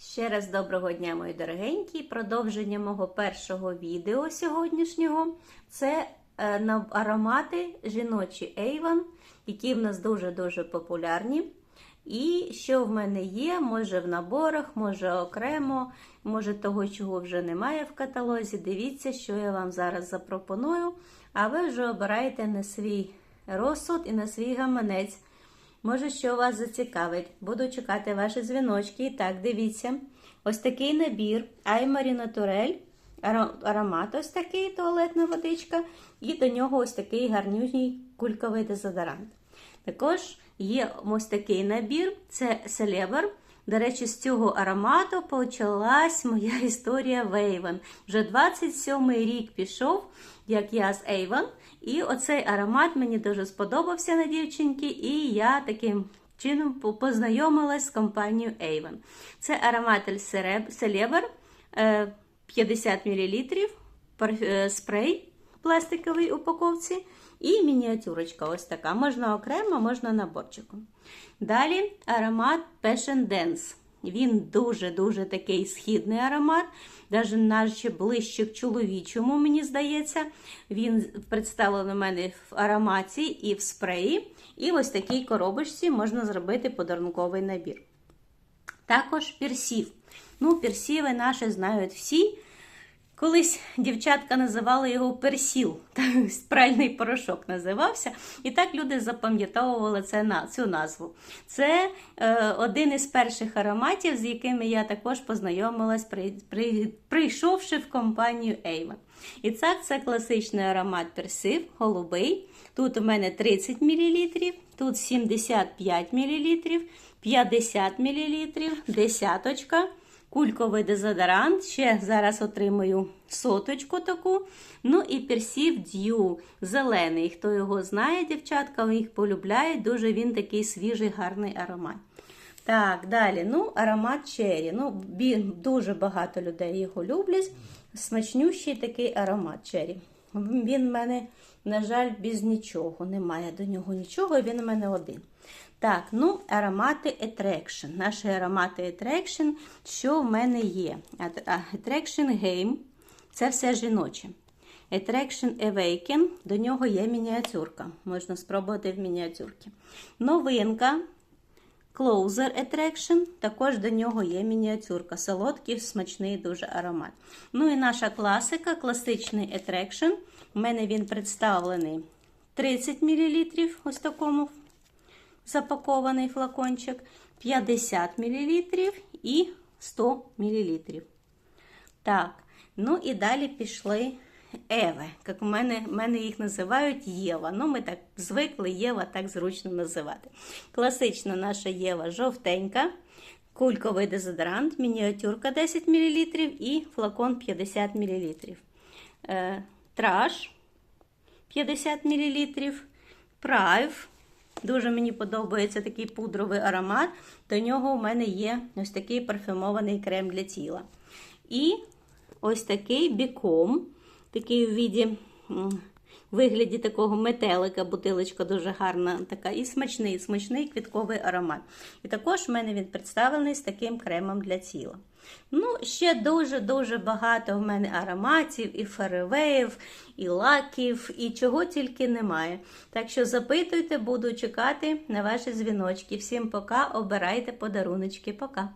Ще раз доброго дня, мої дорогенькі. Продовження мого першого відео сьогоднішнього це е, аромати жіночі Avon, які в нас дуже-дуже популярні. І що в мене є, може в наборах, може окремо, може того, чого вже немає в каталозі. Дивіться, що я вам зараз запропоную. А ви вже обираєте на свій розсуд і на свій гаманець. Може, що вас зацікавить. Буду чекати ваші дзвіночки. І так, дивіться. Ось такий набір Аймарі Натурель. Аромат ось такий туалетна водичка. І до нього ось такий гарнюній кульковий дезодорант. Також є ось такий набір це Селебр. До речі, з цього аромату почалась моя історія в Avon. Вже 27-й рік пішов, як я з Avon. І оцей аромат мені дуже сподобався на дівчинки, і я таким чином познайомилась з компанією Avon. Це ароматель Селебр 50 мл, спрей пластиковій упаковці. І мініатюрочка ось така. Можна окремо, можна наборчиком. Далі аромат Passion Dance. Він дуже-дуже такий східний аромат, навіть наче ближче к чоловічому, мені здається. Він представлений у мене в ароматі і в спреї. І ось такій коробочці можна зробити подарунковий набір. Також персів. Ну, персіви наші знають всі. Колись дівчатка називали його персіл, пральний порошок називався. І так люди запам'ятовували цю назву. Це е, один із перших ароматів, з якими я також познайомилась, при, при, прийшовши в компанію Avon. І так, це класичний аромат персив, голубий. Тут у мене 30 мл, тут 75 мл, 50 мл, десяточка. Кульковий дезодорант, ще зараз отримую соточку таку. Ну і персів д'ю зелений. Хто його знає, дівчатка, їх полюбляють, дуже він такий свіжий, гарний аромат. Так, далі, ну, аромат черрі. Ну, Дуже багато людей його люблять. Смачнющий такий аромат черрі. Він в мене, на жаль, без нічого. Немає до нього нічого, він у мене один. Так, ну, аромати Attraction. Наші аромати Attraction, що в мене є? Attraction Game це все жіноче. Attraction Awaken, до нього є мініатюрка. Можна спробувати в мініатюрці. Новинка Closer Attraction, також до нього є мініатюрка. Солодкий, смачний дуже аромат. Ну і наша класика, класичний Attraction. У мене він представлений 30 мл. Ось такому запакований флакончик, 50 мл і 100 мл. Так, ну і далі пішли Еви. Як у мене, мене їх називають Єва. Ну, ми так звикли Єва так зручно називати. Класична наша Єва жовтенька, кульковий дезодорант, мініатюрка 10 мл і флакон 50 мл. Е, траш 50 мл, прайв. Дуже мені подобається такий пудровий аромат. До нього у мене є ось такий парфюмований крем для тіла. І ось такий біком, такий у віді, вигляді такого метелика, бутилочка дуже гарна, така і смачний, смачний квітковий аромат. І також в мене він представлений з таким кремом для тіла. Ну, ще дуже-дуже багато в мене ароматів, і феревеїв, і лаків, і чого тільки немає. Так що запитуйте, буду чекати на ваші дзвіночки. Всім пока, обирайте подаруночки. Пока!